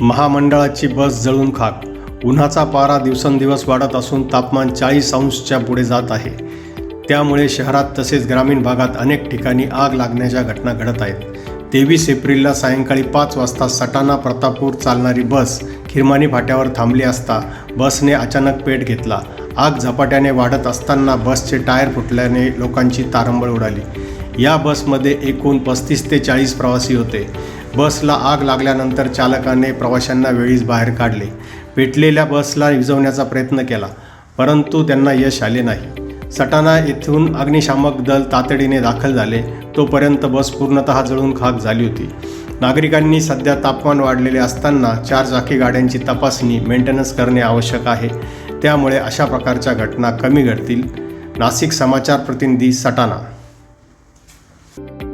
महामंडळाची बस जळून खाक. उन्हाचा पारा दिवसेंदिवस वाढत असून तापमान चाळीस अंशच्या पुढे जात आहे. त्यामुळे शहरात तसेच ग्रामीण भागात अनेक ठिकाणी आग लागण्याच्या घटना घडत आहेत. तेवीस एप्रिलला सायंकाळी पाच वाजता सटाणा प्रतापूर चालणारी बस खिरमानी फाट्यावर थांबली असता बसने अचानक पेट घेतला. आग झपाट्याने वाढत असताना बसचे टायर फुटल्याने लोकांची तारंबळ उडाली. या बसमध्ये एकूण पस्तीस ते चाळीस प्रवासी होते. बसला आग लागल्यानंतर चालकाने प्रवाशांना वेळीच बाहेर काढले. पेटलेल्या बसला विझवण्याचा प्रयत्न केला परंतु त्यांना यश आले नाही. सटाणा येथून अग्निशामक दल तातडीने दाखल झाले. तोपर्यंत बस पूर्णतः जळून खाक झाली होती. नागरिकांनी सध्या तापमान वाढलेले असताना चार चाकी गाड्यांची तपासणी मेंटेनन्स करणे आवश्यक आहे. त्यामुळे अशा प्रकारच्या घटना कमी घडतील. नाशिक समाचार प्रतिनिधी सटाणा you